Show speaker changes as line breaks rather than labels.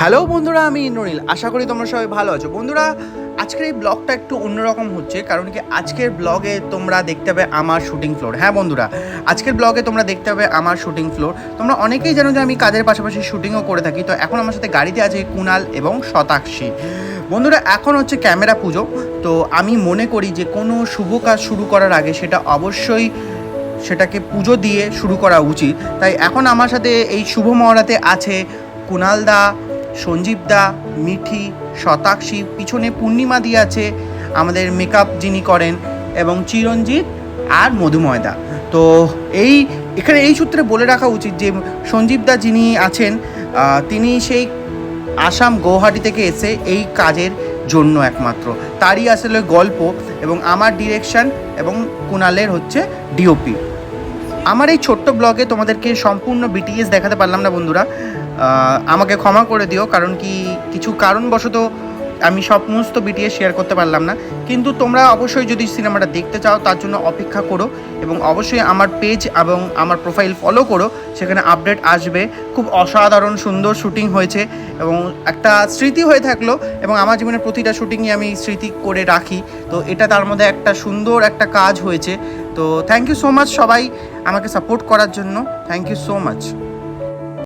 Hello বন্ধুরা, আমি ইন্দ্রনীল। আশা করি তোমরা সবাই ভালো আছো। বন্ধুরা, আজকের এই ব্লগটা একটু অন্যরকম হচ্ছে, কারণ কি আজকের ব্লগে তোমরা দেখতে পাবে আমার শুটিং ফ্লোর। হ্যাঁ বন্ধুরা, আজকের ব্লগে তোমরা দেখতে পাবে আমার শুটিং ফ্লোর। তোমরা অনেকেই জানো যে আমি কাজের পাশাপাশি শুটিংও করে থাকি, তো এখন আমার সাথে গাড়িতে আছে কুনাল এবং শতাক্ষী। বন্ধুরা, এখন হচ্ছে ক্যামেরা পুজো, তো আমি মনে করি যে কোনো শুভ কাজ শুরু করার আগে সেটা অবশ্যই সেটাকে পুজো দিয়ে শুরু করা উচিত। তাই এখন আমার সাথে এই শুভ মহড়াতে আছে কুনাল দা সঞ্জীব দা, মিঠি, শতাক্ষী, পিছনে পূর্ণিমা দি আছে আমাদের মেকআপ যিনি করেন এবং চিরঞ্জিত আর মধুময়দা তো এই, এখানে এই সূত্রে বলে রাখা উচিত যে সঞ্জীব দা যিনি আছেন তিনি সেই আসাম গৌহাটি থেকে এসে এই কাজের জন্য একমাত্র। তারই আসলে গল্প এবং আমার ডিরেকশন এবং কুনালের হচ্ছে ডিওপি আমার এই ছোট্ট ব্লগে তোমাদেরকে সম্পূর্ণ বিটিএস দেখাতে পারলাম না বন্ধুরা। আমাকে ক্ষমা করে দিও, কারণ কি কিছু কারণবশত আমি সমস্ত বিটিএস শেয়ার করতে পারলাম না। কিন্তু তোমরা অবশ্যই যদি সিনেমাটা দেখতে চাও, তার জন্য অপেক্ষা করো এবং অবশ্যই আমার পেজ এবং আমার প্রোফাইল ফলো করো, সেখানে আপডেট আসবে। খুব অসাধারণ সুন্দর শুটিং হয়েছে এবং একটা স্মৃতি হয়ে থাকল এবং আমার জীবনের প্রতিটা শুটিংই আমি স্মৃতি করে রাখি। তো এটা তার মধ্যে একটা সুন্দর একটা কাজ হয়েছে। তো থ্যাংক ইউ সো মাচ সবাই আমাকে সাপোর্ট করার জন্য। Thank you so much